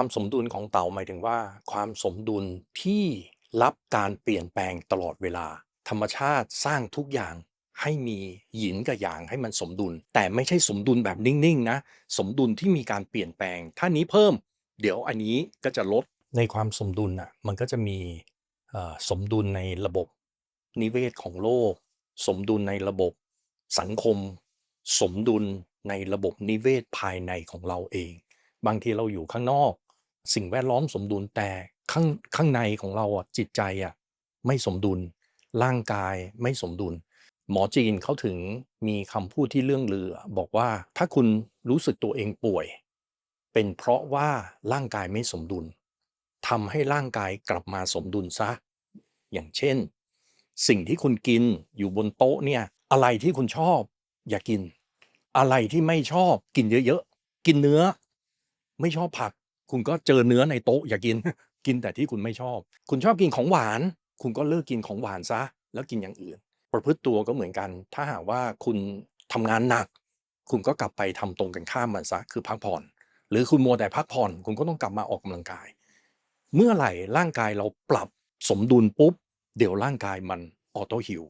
ความสมดุลของเต่าหมายถึงว่า ความสมดุลที่รับการเปลี่ยนแปลงตลอดเวลา ธรรมชาติสร้างทุกอย่างให้มีหยินกับหยางให้มันสมดุล แต่ไม่ใช่สมดุลแบบนิ่งๆนะสมดุลที่มีการเปลี่ยนแปลง ถ้านี้เพิ่ม เดี๋ยวอันนี้ก็จะลดในความสมดุลอะมันก็จะมีสมดุลในระบบนิเวศของโลก สมดุลในระบบสังคม สมดุลในระบบนิเวศภายในของเราเอง บางทีเราอยู่ข้างนอก สิ่งแวดล้อมสมดุลแต่ข้างข้างในของเราอะจิตใจอะไม่สมดุล ร่างกายไม่สมดุล หมอจีนเขาถึงมีคำพูดที่เรื่องเลือ บอกว่าถ้าคุณรู้สึกตัวเองป่วย เป็นเพราะว่าร่างกายไม่สมดุลทำให้ร่างกายกลับมาสมดุลซะ อย่างเช่น สิ่งที่คุณกินอยู่บนโต๊ะเนี่ยอะไรที่คุณชอบ อย่ากิน อะไรที่ไม่ชอบกินเยอะๆกินเนื้อ ไม่ชอบผัก คุณก็เจอเนื้อในโต๊ะอย่ากิน กินแต่ที่คุณไม่ชอบ คุณชอบกินของหวาน คุณก็เลิกกินของหวานซะ แล้วกินอย่างอื่น ประพฤติตัวก็เหมือนกัน ถ้าหากว่าคุณทำงานหนัก คุณก็กลับไปทำตรงกันข้ามมันซะ คือพักผ่อน หรือคุณมัวแต่พักผ่อน คุณก็ต้องกลับมาออกกำลังกาย เมื่อไหร่ร่างกายเราปรับสมดุลปุ๊บ เดี๋ยวร่างกายมันออโต้ฮิล